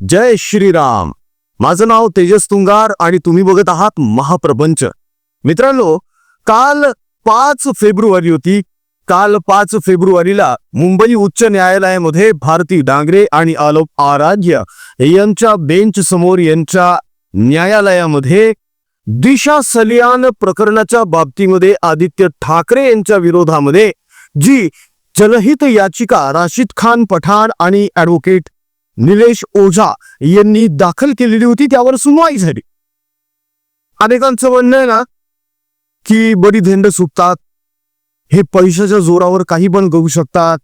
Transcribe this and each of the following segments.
जय श्रीराम. माझं नाव तेजस तुंगार आणि तुम्ही बघत आहात महाप्रपंच. मित्रांनो काल पाच फेब्रुवारी होती. काल पाच फेब्रुवारीला मुंबई उच्च न्यायालयामध्ये भारती डांगरे आणि आलोक आराध्य यांच्या बेंच समोर यांच्या न्यायालयामध्ये दिशा सलियान प्रकरणाच्या बाबतीमध्ये आदित्य ठाकरे यांच्या विरोधामध्ये जी जनहित याचिका राशिद खान पठाण आणि ॲडव्होकेट निलेश ओझा यांनी दाखल केलेली होती त्यावर सुनवाई झाली. अनेकांचं म्हणणं आहे ना की बरी धेंड सुटतात हे पैशाच्या जोरावर काही पण करू शकतात.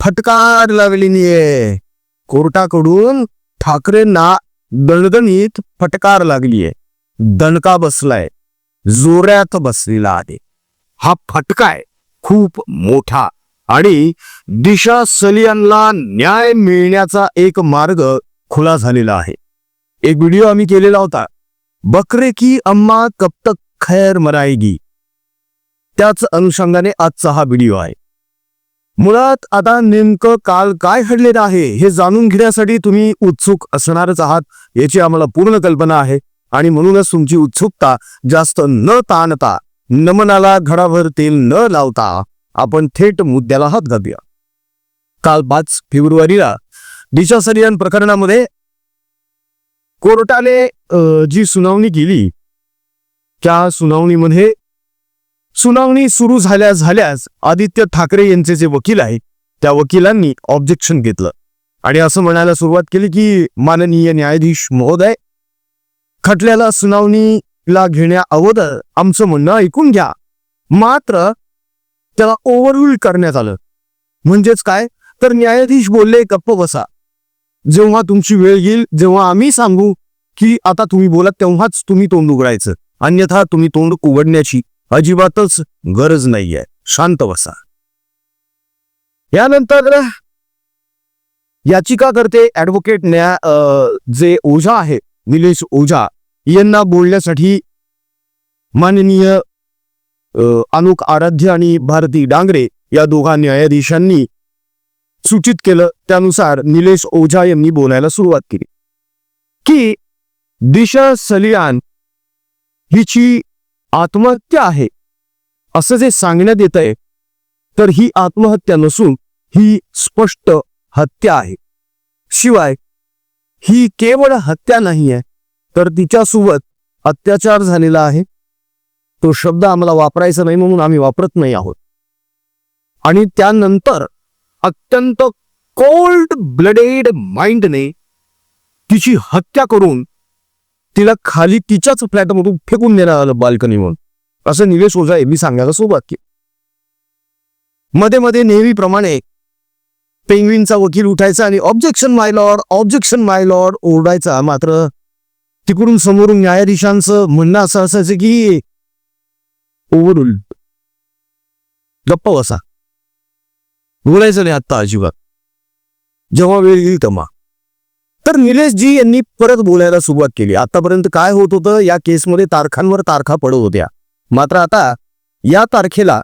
फटकार लागलेली नाहीये. कोर्टाकडून ठाकरेंना दणदणीत फटकार लागलीये. दणका बसलाय. जोऱ्यात बसलेला आहे. हा फटका आहे. खूप मोठा. आणि दिशा सलियांना न्याय मिळण्याचा एक मार्ग खुला झालेला आहे. एक व्हिडिओ आम्ही केलेला होता. बकरे की अम्मा कब तक खैर मराएगी? त्याच अनुषंगाने आजचा हा व्हिडिओ आहे. मुळात आता नेमकं काल काय घडलेलं आहे हे जाणून घेण्यासाठी तुम्ही उत्सुक असणारच आहात याची आम्हाला पूर्ण कल्पना आहे. आणि म्हणूनच तुमची उत्सुकता जास्त न ताणता नमनाला घडाभर तेल न लावता आपण थेट मुद्द्याला हात घालूया. काल पाच फेब्रुवारीला दिशा सरियन प्रकरणामध्ये कोर्टाने जी सुनावणी केली त्या सुनावणीमध्ये सुनावणी सुरू झाल्या झाल्यास आदित्य ठाकरे यांचे जे वकील आहे त्या वकिलांनी ऑब्जेक्शन घेतलं. आणि असं म्हणायला सुरुवात केली की माननीय न्यायाधीश महोदय खटल्याला सुनावणीला घेण्या अगोदर आमचं म्हणणं ऐकून घ्या. मात्र त्याला ओव्हररूल करण्यात आलं. म्हणजेच काय? तर न्यायाधीश बोलले गप्प बसा. जेव्हा तुमची वेळ येईल जेव्हा आम्ही सांगू की आता तुम्ही बोला तेव्हाच तुम्ही तोंड उघडायचं. अन्यथा तुम्ही तोंड उघडण्याची अजिबातच गरज नाहीये. शांत बसा. यानंतर याचिकाकर्ते ऍडव्होकेट न्या जे ओझा आहे निलेश ओझा यांना बोलण्यासाठी माननीय अनुक आराध्य आणि भारती डांगरे या दोघा न्यायाधीशांनी सूचित केलं. त्यानुसार निलेश ओझा यांनी बोलायला सुरुवात केली. की दिशा सलियान हिची आत्महत्या आहे असं जे सांगण्यात येत आहे तर ही आत्महत्या नसून ही स्पष्ट हत्या आहे. शिवाय ही केवळ हत्या नाही आहे तर तिच्यासोबत अत्याचार झालेला आहे. तो शब्द आम्हाला वापरायचा नाही म्हणून आम्ही वापरत नाही आहोत. आणि त्यानंतर अत्यंत कोल्ड ब्लडेड माइंडने तिची हत्या करून तिला खाली तिच्याच फ्लॅटमधून फेकून देण्यात आलं बाल्कनीवरून असं निलेश ओझा यांनी सांगायला सुरुवात केली. मध्ये मध्ये नेहमीप्रमाणे पेंग्विनचा वकील उठायचा आणि objection my lord objection my lord ओरडायचा. मात्र तिकडून समोरून न्यायाधीशांचं म्हणणं असं असायचं की ओव्हरऑल गप्प बसा. बोलायचं नाही आत्ता अजिबात. जेव्हा वेळ येईल तेव्हा. तर निलेशजी यांनी परत बोलायला सुरुवात केली. आतापर्यंत काय होत होतं या केसमध्ये तारखांवर तारखा पडत होत्या. मात्र आता या तारखेला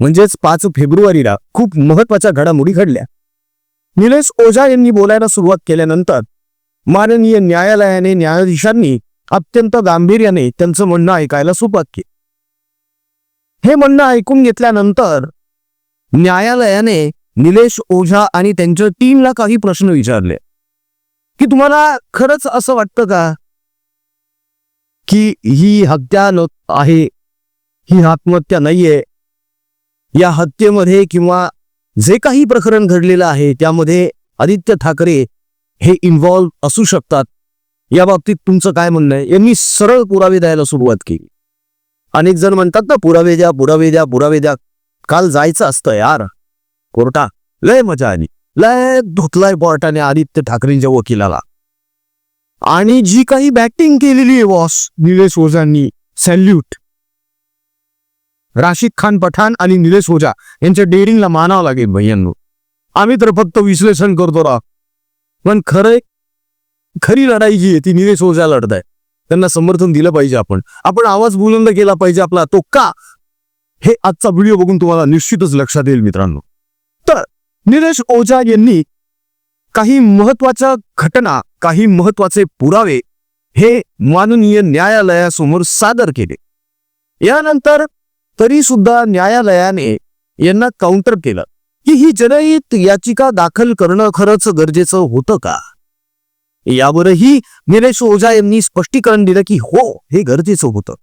म्हणजेच पाच फेब्रुवारीला खूप महत्त्वाच्या घडामोडी घडल्या. निलेश ओझा यांनी बोलायला सुरुवात केल्यानंतर माननीय न्यायालयाने न्यायाधीशांनी अत्यंत गांभीर्याने त्यांचं म्हणणं ऐकायला सुरुवात केली. हे म्हणणं ऐकून घेतल्यानंतर न्यायालयाने निलेश ओझा आणि त्यांच्या टीमला काही प्रश्न विचारले. की तुम्हाला खरंच असं वाटतं का? की ही हत्या न आहे ही आत्महत्या नाहीये. या हत्येमध्ये किंवा जे काही प्रकरण घडलेलं आहे त्यामध्ये आदित्य ठाकरे हे इन्व्हॉल्व असू शकतात. या बाबतीत तुमचं काय म्हणणं आहे? यांनी सरळ पुरावे द्यायला सुरुवात केली. अनेक जण म्हणतात ना पुरावे द्या पुरावे द्या पुरावे द्या. काल जायचं असतं यार. कोर्टा. लय मजा आली. लय धुतलाय कोर्टाने आदित्य ठाकरेंच्या वकिलाला. आणि जी काही बॅटिंग केलेली आहे वॉस निलेश ओझांनी सॅल्यूट राशिद खान पठाण आणि निलेश ओझा यांच्या डेअरिंगला मानावं लागेल भैयांनो. आम्ही तर फक्त विश्लेषण करतो राव. पण खरंय खरी लढाई जी आहे ती निलेश ओझा लढताय. त्यांना समर्थन दिलं पाहिजे आपण. आपण आवाज बुलंद केला पाहिजे आपला. तो का? हे आजचा व्हिडिओ बघून तुम्हाला निश्चितच लक्षात येईल मित्रांनो. तर निलेश ओझा यांनी काही महत्त्वाच्या घटना काही महत्त्वाचे पुरावे हे माननीय न्यायालयासमोर सादर केले. यानंतर तरी सुद्धा न्यायालयाने यांना काउंटर केलं. की ही जनहित याचिका दाखल करणं खरंच गरजेचं होतं का? यावरही निलेश ओझा यांनी स्पष्टीकरण दिलं की हो हे गरजेचं होतं.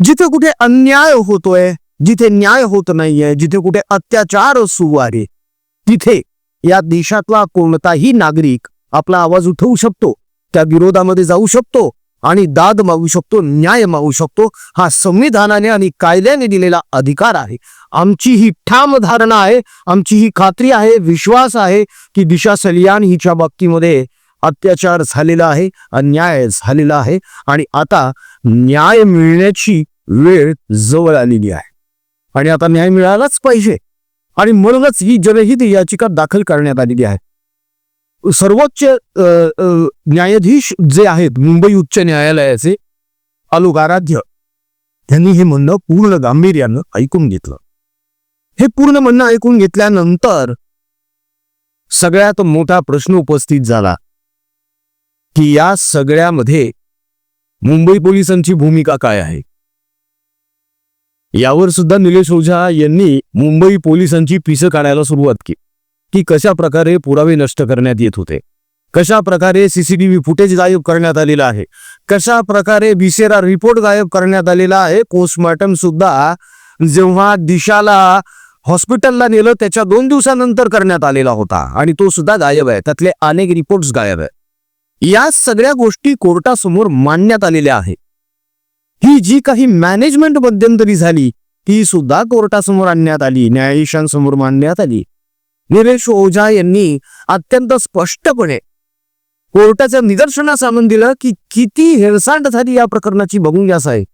जिथे कुठे अन्याय होतोय जिथे न्याय होत नाहीये जिथे कुठे अत्याचार सुरू आहे तिथे या देशातला कोणताही नागरिक आपला आवाज उठवू शकतो त्या विरोधामध्ये जाऊ शकतो आणि दाद मागू शकतो न्याय मागू शकतो हा संविधानाने आणि कायद्याने दिलेला अधिकार आहे. आमची ही ठाम धारणा आहे आमची ही खात्री आहे विश्वास आहे की दिशा सलियान हिच्या बाबतीमध्ये अत्याचार झालेला आहे अन्याय झालेला आहे आणि आता न्याय मिळण्याची वेळ जवळ आलेली आहे. आणि आता न्याय मिळालाच पाहिजे. आणि म्हणूनच ही जनहित याचिका दाखल करण्यात आलेली आहे. सर्वोच्च न्यायाधीश जे आहेत मुंबई उच्च न्यायालयाचे आलोक आराध्य त्यांनी हे म्हणणं पूर्ण गांभीर्यानं ऐकून घेतलं. हे पूर्ण म्हणणं ऐकून घेतल्यानंतर सगळ्यात मोठा प्रश्न उपस्थित झाला. की या सगळ्यामध्ये मुंबई पोलिसांची भूमिका काय आहे? यावर सुद्धा निलेश ओझा यांनी मुंबई पोलिसांची पिसं काढायला सुरुवात केली. की कशा प्रकारे पुरावे नष्ट करण्यात येत होते? कशा प्रकारे सीसीटीव्ही फुटेज गायब करण्यात आलेला आहे? कशा प्रकारे बिसेरा रिपोर्ट गायब करण्यात आलेला आहे? पोस्टमॉर्टम सुद्धा जेव्हा दिशाला हॉस्पिटलला नेलं त्याच्या दोन दिवसानंतर करण्यात आलेला होता. आणि तो सुद्धा गायब आहे. त्यातले अनेक रिपोर्ट्स गायब आहे या सगळ्या गोष्टी कोर्टासमोर मांडण्यात आलेल्या आहेत. ही जी काही मॅनेजमेंट मध्यंतरी झाली ती सुद्धा कोर्टासमोर आणण्यात आली न्यायाधीशांसमोर मांडण्यात आली. निलेश ओझा यांनी अत्यंत स्पष्टपणे कोर्टाच्या निदर्शनास आणून दिलं की किती हेळसांड झाली या प्रकरणाची बघून घ्यास आहे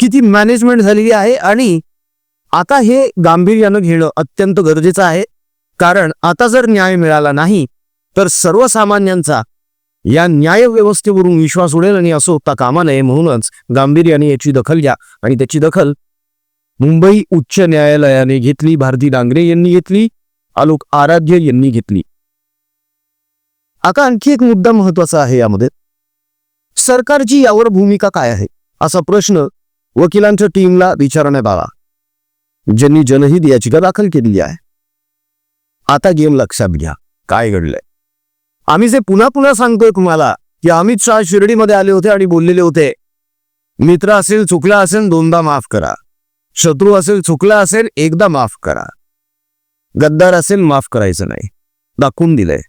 किती मॅनेजमेंट झालेली आहे आणि आता हे गांभीर्यानं घेणं अत्यंत गरजेचं आहे. कारण आता जर न्याय मिळाला नाही तर सर्वसामान्यांचा या न्यायव्यवस्थेवरून विश्वास उडेल आणि असं होता कामा नये म्हणूनच गांभीर्याने याची दखल घ्या. आणि त्याची दखल मुंबई उच्च न्यायालयाने घेतली. भारती डांगरे यांनी घेतली. आलोक आराध्य यांनी घेतली. आता आणखी एक मुद्दा महत्त्वाचा आहे यामध्ये. सरकारची यावर भूमिका काय आहे? असा प्रश्न वकिलांच्या टीमला विचारण्यात आला. ज्यांनी जनहित याचिका दाखल केलेली आहे. आता गेम लक्षात घ्या. काय घडलंय? आम्ही जे पुन्हा पुन्हा सांगतोय तुम्हाला की अमित शहा शिर्डीमध्ये आले होते आणि बोललेले होते मित्र असेल चुकला असेल दोनदा माफ करा. शत्रू असेल चुकला असेल एकदा माफ करा. गद्दार असेल माफ करायचं नाही. दाखवून दिलंय.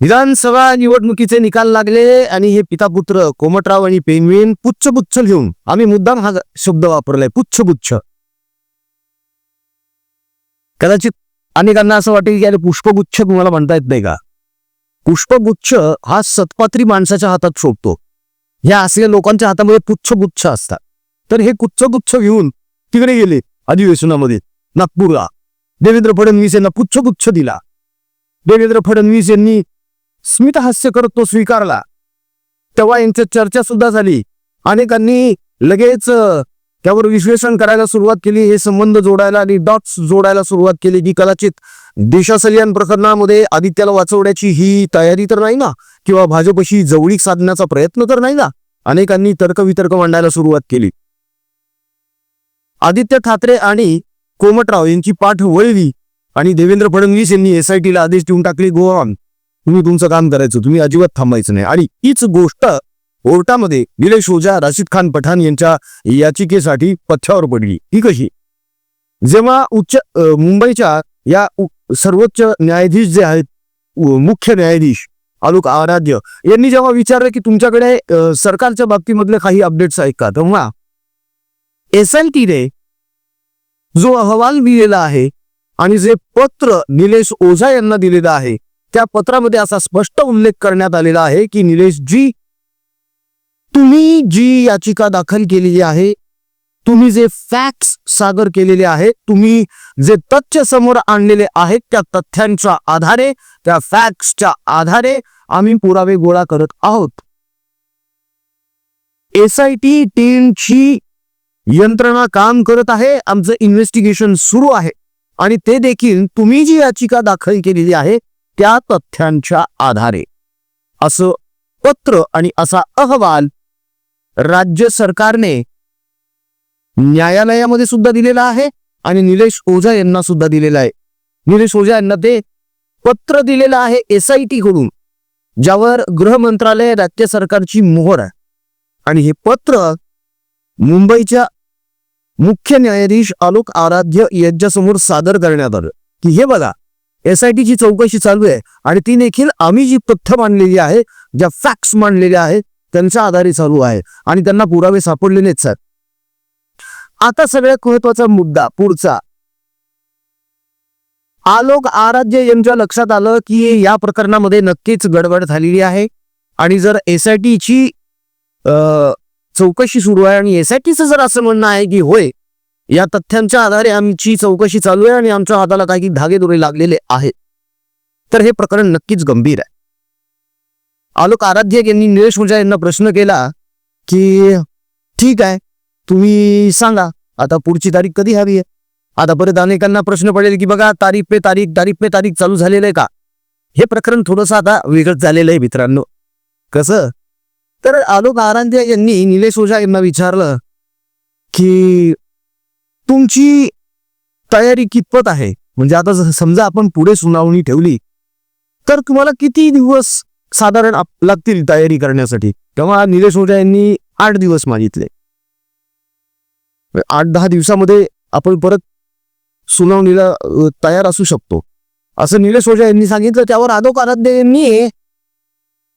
विधानसभा निवडणुकीचे निकाल लागले आणि हे पितापुत्र कोमटराव आणि पेंगवीन पुच्छ घेऊन आम्ही मुद्दाम हा शब्द वापरलाय पुच्छ कदाचित अनेकांना असं वाटेल की अरे पुष्पगुच्छ तुम्हाला म्हणता येत नाही का? पुष्पगुच्छ हा सतपात्री माणसाच्या हातात शोभतो. ह्या असलेल्या लोकांच्या हातामध्ये पुच्छगुच्छ असतात. तर हे कुच्छगुच्छ घेऊन तिकडे गेले अधिवेशनामध्ये. नागपूरला. देवेंद्र फडणवीस यांना पुच्छगुच्छ दिला. देवेंद्र फडणवीस यांनी स्मितहास्य करत तो स्वीकारला. तेव्हा यांच्यात चर्चा सुद्धा झाली. अनेकांनी लगेच त्यावर विश्लेषण करायला सुरुवात केली हे संबंध जोडायला आणि डॉट्स जोडायला सुरुवात केली की कदाचित देशासल्यान प्रकरणामध्ये आदित्याला वाचवण्याची ही तयारी तर नाही ना? किंवा भाजपशी जवळीक साधण्याचा प्रयत्न तर नाही ना? अनेकांनी तर्कवितर्क मांडायला सुरुवात केली. आदित्य ठाकरे आणि कोमटराव यांची पाठ वळली आणि देवेंद्र फडणवीस यांनी एसआयटीला आदेश देऊन टाकले गो तुम्ही तुमचं काम करायचं तुम्ही अजिबात थांबायचं नाही. आणि हीच गोष्ट कोर्टामध्ये निलेश ओझा राशिद खान पठाण यांच्या याचिकेसाठी पथ्यावर पडली. ही कशी जेव्हा उच्च मुंबईच्या या सर्वोच्च न्यायाधीश जे आहेत मुख्य न्यायाधीश आलोक आराध्य यांनी जेव्हा विचारलं की तुमच्याकडे सरकारच्या बाबतीमधले काही अपडेट्स आहेत का? तेव्हा एस एल टीने जो अहवाल दिलेला आहे आणि जे पत्र निलेश ओझा यांना दिलेलं आहे त्या पत्रामध्ये असा स्पष्ट उल्लेख करण्यात आलेला आहे की निलेशजी तुम्ही जी याचिका दाखल केलेली आहे तुम्ही जे फॅक्ट्स सादर केलेले आहेत तुम्ही जे तथ्य समोर आणलेले आहेत त्या तथ्यांच्या आधारे त्या फॅक्ट्सच्या आधारे आम्ही पुरावे गोळा करत आहोत. एस आय टी टीमची यंत्रणा काम करत आहे आमचं इन्व्हेस्टिगेशन सुरू आहे. आणि ते देखील तुम्ही जी याचिका दाखल केलेली आहे त्या तथ्यांच्या आधारे. असं पत्र आणि असा अहवाल राज्य सरकारने न्यायालयामध्ये सुद्धा दिलेला आहे आणि निलेश ओझा यांना सुद्धा दिलेला आहे. निलेश ओझा यांना ते पत्र दिलेलं आहे एस आय टी कडून ज्यावर गृह मंत्रालय राज्य सरकारची मोहर आहे. आणि हे पत्र मुंबईच्या मुख्य न्यायाधीश आलोक आराध्य यांच्यासमोर सादर करण्यात आलं. की हे बघा एस आय टीची चौकशी चालू आहे आणि ती देखील आम्ही जी तथ्य मांडलेली आहे ज्या फॅक्ट्स मांडलेल्या आहेत त्यांच्या आधारे चालू आहे. आणि त्यांना पुरावे सापडलेलेच आहेत आता सगळ्यात महत्त्वाचा मुद्दा पुढचा. आलोक आराध्य यांच्या लक्षात आलं की या प्रकरणामध्ये नक्कीच गडबड झालेली आहे. आणि जर एस आय टीची चौकशी सुरू आहे आणि एस आय टीचं जर असं म्हणणं आहे की होय या तथ्यांच्या आधारे आमची चौकशी चालू आहे आणि आमच्या हाताला काही धागेदोरे लागलेले आहेत तर हे प्रकरण नक्कीच गंभीर आहे. आलोक आराध्य यांनी निलेश ओझा यांना प्रश्न केला की ठीक आहे तुम्ही सांगा आता पुढची तारीख कधी हवी आहे? आता परत अनेकांना प्रश्न पडेल की बघा तारीख पे तारीख तारीख पे तारीख चालू झालेलं आहे का? हे प्रकरण थोडंसं आता वेगळंच झालेलं आहे मित्रांनो. कसं? तर आलोक आराध्य यांनी निलेश ओझा यांना विचारलं की तुमची तयारी कितपत आहे? म्हणजे आता जसं समजा आपण पुढे सुनावणी ठेवली तर तुम्हाला किती दिवस साधारण लागतील तयारी करण्यासाठी. तेव्हा निलेश ओझा यांनी आठ दिवस मागितले. आठ दहा दिवसामध्ये आपण परत सुनावणीला तयार असू शकतो. असं निलेश ओझा यांनी सांगितलं. त्यावर आदोक आराध्य यांनी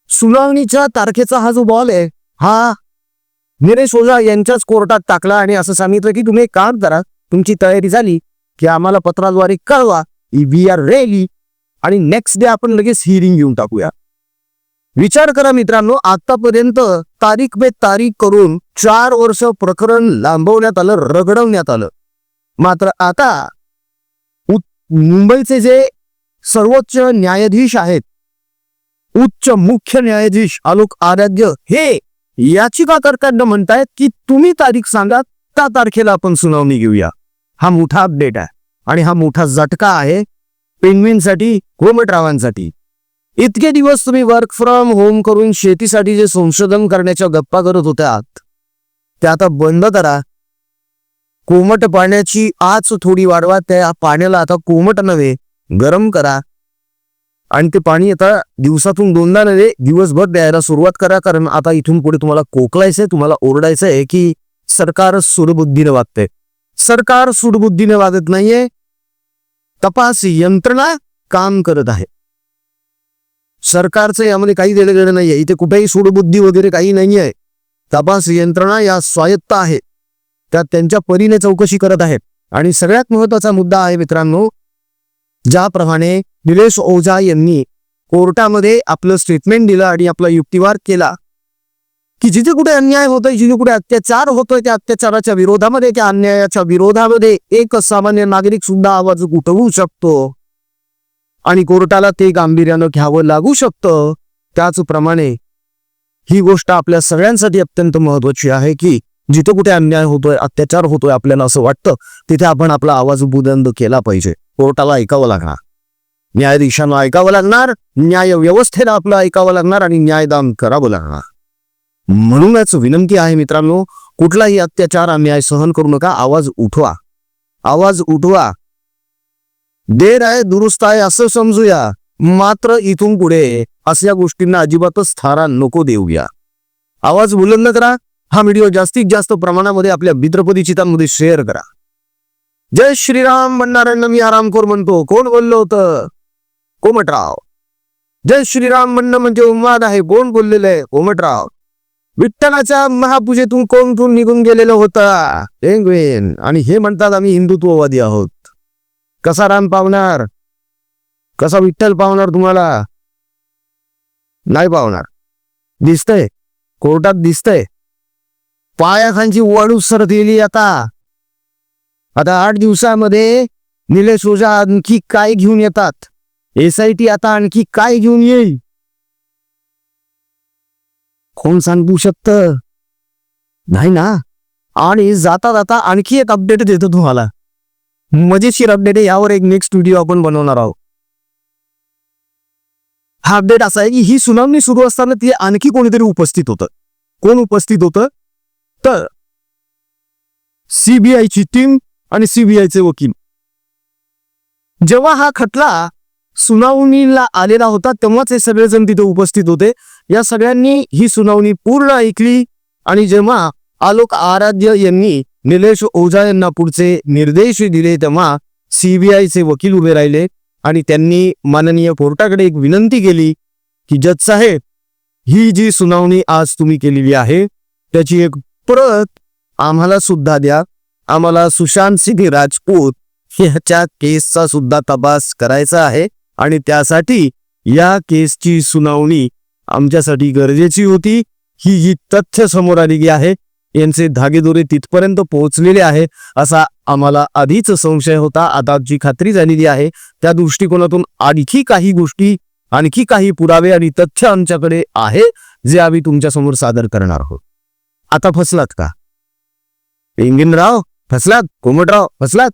सुनावणीच्या तारखेचा हा जो बॉल आहे हा निलेश ओझा यांच्याच कोर्टात टाकला आणि असं सांगितलं की तुम्ही एक काम करा. तुमची तयारी झाली की आम्हाला पत्राद्वारे कळवा वी आर रेली आणि नेक्स्ट डे आपण लगेच हिअरिंग घेऊन टाकूया. विचार करा मित्रांनो आतापर्यंत तारीख बे तारीख करून चार वर्ष प्रकरण लांबवण्यात आलं रगडवण्यात आलं. मात्र आता मुंबईचे जे सर्वोच्च न्यायाधीश आहेत उच्च मुख्य न्यायाधीश आलोक आराध्य हे याचिकाकर्त्यांना म्हणतायत की तुम्ही तारीख सांगा त्या तारखेला आपण सुनावणी घेऊया. हा मोठा अपडेट आहे. आणि हा मोठा झटका आहे पेंग्विनसाठी कोमटरावांसाठी. इतके दिवस तुम्ही वर्क फ्रॉम होम करून शेतीसाठी जे संशोधन करण्याच्या गप्पा करत होत्यात ते आता बंद करा. कोमट पाण्याची आच थोडी वाढवा त्या पाण्याला आता कोमट नव्हे गरम करा. आणि ते पाणी आता दिवसातून दोनदा नव्हे दिवसभर द्यायला सुरुवात करा कारण आता इथून पुढे तुम्हाला कोकलायचंय तुम्हाला ओरडायचंय की सरकार सुडबुद्धीने वागतंय. सरकार सुडबुद्धीने वागत नाहीये तपास यंत्रणा काम करत आहे. सरकारचं यामध्ये काही देणं घेणं नाहीये. इथे कुठेही सूडबुद्धी वगैरे काही नाही आहे तपास यंत्रणा या स्वायत्त आहे. त्या त्यांच्या परीने चौकशी करत आहेत. आणि सगळ्यात महत्त्वाचा मुद्दा आहे मित्रांनो ज्याप्रमाणे निलेश ओझा यांनी कोर्टामध्ये आपलं स्टेटमेंट दिलं आणि आपला युक्तिवाद केला की जिथे कुठे अन्याय होतोय जिथे कुठे अत्याचार होतोय त्या अत्याचाराच्या विरोधामध्ये त्या अन्यायाच्या विरोधामध्ये एक सामान्य नागरिक सुद्धा आवाज उठवू शकतो. आणि कोर्टाला ते गांभीर्यानं घ्यावं लागू शकतं. त्याचप्रमाणे ही गोष्ट आपल्या सगळ्यांसाठी अत्यंत महत्वाची आहे की जिथे कुठे अन्याय होतोय अत्याचार होतोय आपल्याला असं वाटतं तिथे आपण आपला आवाज बुलंद केला पाहिजे. कोर्टाला ऐकावं लागणार. न्यायाधीशांना ऐकावं लागणार न्याय व्यवस्थेला आपलं ऐकावं लागणार आणि न्यायदान करावं लागणार. म्हणूनच विनंती आहे मित्रांनो कुठलाही अत्याचार अन्याय सहन करू नका आवाज उठवा. आवाज उठवा. देर आहे दुरुस्त आहे असं समजूया. मात्र इथून पुढे अशा गोष्टींना अजिबातच थारा नको देऊया आवाज बुलंद करा. हा व्हिडिओ जास्तीत जास्त प्रमाणामध्ये आपल्या मित्रपरिचितांमध्ये शेअर करा. जय श्रीराम म्हणणाऱ्यांना मी आरामखोर म्हणतो. कोण बोललं होतं? कोमटराव. जय श्रीराम म्हणणं म्हणजे उन्माद आहे. कोण बोललेलं आहे? कोमटराव. विठ्ठलाच्या महापूजेतून कोण निघून गेलेलं होतं. आणि हे म्हणतात आम्ही हिंदुत्ववादी आहोत. कसा राम पावणार? कसा विठ्ठल पावणार तुम्हाला? नाही पावणार. दिसतंय. कोर्टात दिसतंय. पायाखांची वाळू सरतेली आता. आता आठ दिवसामध्ये निलेश ओझा आणखी काय घेऊन येतात? एस आय टी आता आणखी काय घेऊन येईल? कोण सांगू शकत? नाही ना? आणि जाता जाता आणखी एक अपडेट देतो तुम्हाला. मजेशीर अपडेट आहे. यावर एक नेक्स्ट व्हिडिओ आपण बनवणार आहोत. हा अपडेट असा आहे की ही सुनावणी सुरू असताना ती आणखी कोणीतरी उपस्थित होतं. कोण उपस्थित होतं? तर सीबीआयची टीम आणि सीबीआयचे वकील. जेव्हा हा खटला सुनावणीला आलेला होता तेव्हाच हे सगळेजण तिथे उपस्थित होते. या सगळ्यांनी ही सुनावणी पूर्ण ऐकली आणि जेव्हा आलोक आराध्य यांनी निलेश ओझा यांना पुढचे निर्देश दिले तेव्हा सीबीआयचे वकील उभे राहिले आणि त्यांनी माननीय कोर्टाकडे एक विनंती केली की जज साहेब ही जी सुनावणी आज तुम्ही केलेली आहे त्याची एक प्रत आम्हाला सुद्धा द्या. आम्हाला सुशांत सिंह राजपूत ह्याच्या केसचा सुद्धा तपास करायचा आहे आणि त्यासाठी या केसची सुनावणी आमच्यासाठी गरजेची होती. ही जी तथ्य समोर आलेली आहे यांचे धागेदोरे तिथपर्यंत पोहोचलेले आहे असा आम्हाला आधीच संशय होता. आता जी खात्री झालेली आहे. त्या दृष्टिकोनातून आणखी काही गोष्टी आणखी काही पुरावे आणि तथ्य आमच्याकडे आहे जे आम्ही तुमच्यासमोर सादर करणार आहोत. आता फसलात का? इंगिनराव फसलात? कोमटराव फसलात?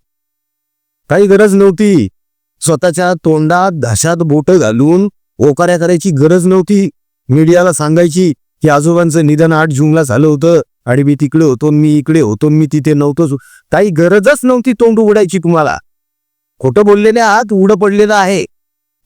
काही गरज नव्हती. स्वतःच्या तोंडात घशात बोट घालून ओकाऱ्या करायची गरज नव्हती. मीडियाला सांगायची की आजोबांचं निधन आठ जूनला झालं होतं. आणि मी तिकडे होतो मी इकडे होतो मी तिथे नव्हतोच. काही गरजच नव्हती तोंड उघडायची तुम्हाला. खोटं बोललेले आहात उडं पडलेलं आहे.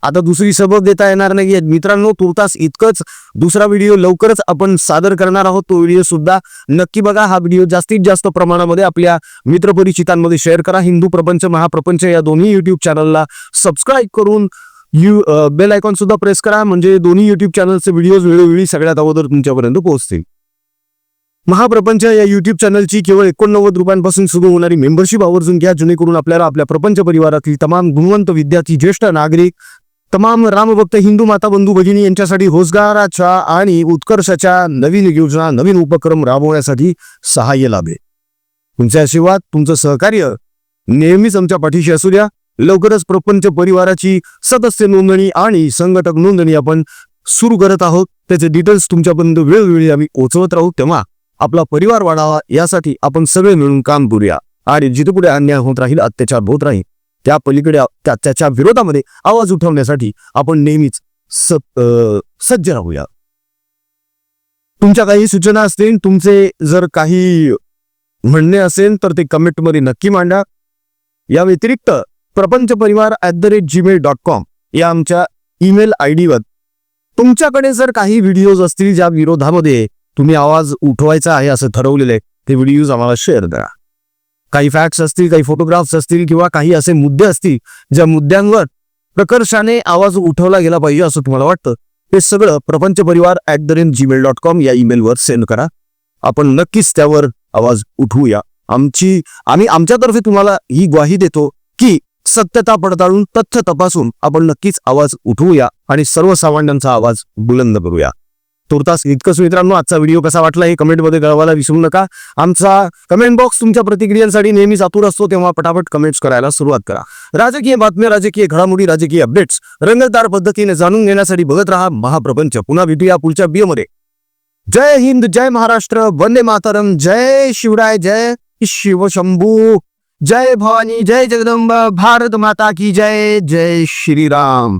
आता दुसरी सबब देता येणार नाही मित्रांनो तुर्तास इतकंच. दुसरा व्हिडिओ लवकरच आपण सादर करणार आहोत. तो व्हिडिओ सुद्धा नक्की बघा. हा व्हिडिओ जास्तीत जास्त प्रमाणामध्ये आपल्या मित्रपरिचितांमध्ये शेअर करा. हिंदू प्रपंच महाप्रपंच या दोन्ही युट्यूब चॅनलला सबस्क्राईब करून यू बेल आयकॉन सुद्धा प्रेस करा. म्हणजे दोन्ही युट्यूब चॅनलचे व्हिडिओज वेळोवेळी सगळ्यात अगोदर तुमच्यापर्यंत पोहोचतील. महाप्रपंच या युट्यूब चॅनलची केवळ एकोणनव्वद रुपयांपासून सुरू होणारी मेंबरशिप आवर्जून घ्या जेणेकरून आपल्याला आपल्या प्रपंच परिवारातील तमाम गुणवंत विद्यार्थी ज्येष्ठ नागरिक तमाम रामभक्त हिंदू माता बंधू भगिनी यांच्यासाठी रोजगाराच्या आणि उत्कर्षाच्या नवीन योजना नवीन उपक्रम राबवण्यासाठी सहाय्य लाभे. तुमचे आशीर्वाद तुमचं सहकार्य नेहमीच आमच्या पाठीशी असू द्या. लवकरच प्रपंच परिवाराची सदस्य नोंदणी आणि संघटक नोंदणी आपण सुरू करत आहोत. त्याचे डिटेल्स तुमच्यापर्यंत वेळोवेळी आम्ही पोहोचवत राहू. तेव्हा आपला परिवार वाढावा यासाठी आपण सगळे मिळून काम करूया. आणि जिथे कुठे अन्याय होत राहील अत्याचार होत राहील त्या पलीकडे त्या त्याच्या विरोधामध्ये आवाज उठवण्यासाठी आपण नेहमीच सज्ज राहूया. तुमच्या काही सूचना असतील तुमचे जर काही म्हणणे असेल तर ते कमेंटमध्ये नक्की मांडा. या व्यतिरिक्त Prapanch Parivar at the rate Gmail dot com या आमच्या ईमेल आय डीवर. तुमच्याकडे जर काही व्हिडिओज असतील ज्या विरोधामध्ये तुम्ही आवाज उठवायचा आहे असं ठरवलेलं आहे ते व्हिडिओज आम्हाला शेअर करा. काही फॅक्ट्स असतील काही फोटोग्राफ्स असतील किंवा काही असे मुद्दे असतील ज्या मुद्द्यांवर प्रकर्षाने आवाज उठवला गेला पाहिजे असं तुम्हाला वाटतं ते सगळं Prapanch Parivar at the rate Gmail dot com या ईमेलवर सेंड करा. आपण नक्कीच त्यावर आवाज उठवूया. आमची आम्ही आमच्यातर्फे तुम्हाला ही ग्वाही देतो की सत्यता पडताळून तथ्य तपासून आपण नक्कीच आवाज उठवूया आणि सर्वसामान्यांचा आवाज बुलंद करूया. तुर्तास इतकंच मित्रांनो आजचा व्हिडिओ कसा वाटला हे कमेंटमध्ये कळवायला विसरू नका. आमचा कमेंट बॉक्स तुमच्या प्रतिक्रियांसाठी नेहमीच आतुर असतो तेव्हा पटापट कमेंट्स करायला सुरुवात करा. राजकीय बातम्या राजकीय घडामोडी राजकीय अपडेट्स रंगतदार पद्धतीने जाणून घेण्यासाठी बघत राहा महाप्रपंच. पुन्हा भेटूया पुढच्या बियमध्ये जय हिंद जय महाराष्ट्र वंदे मातरम जय शिवराय जय शिवशंभू. जय भवानी जय जगदंब भारत माता की जय जय श्रीराम.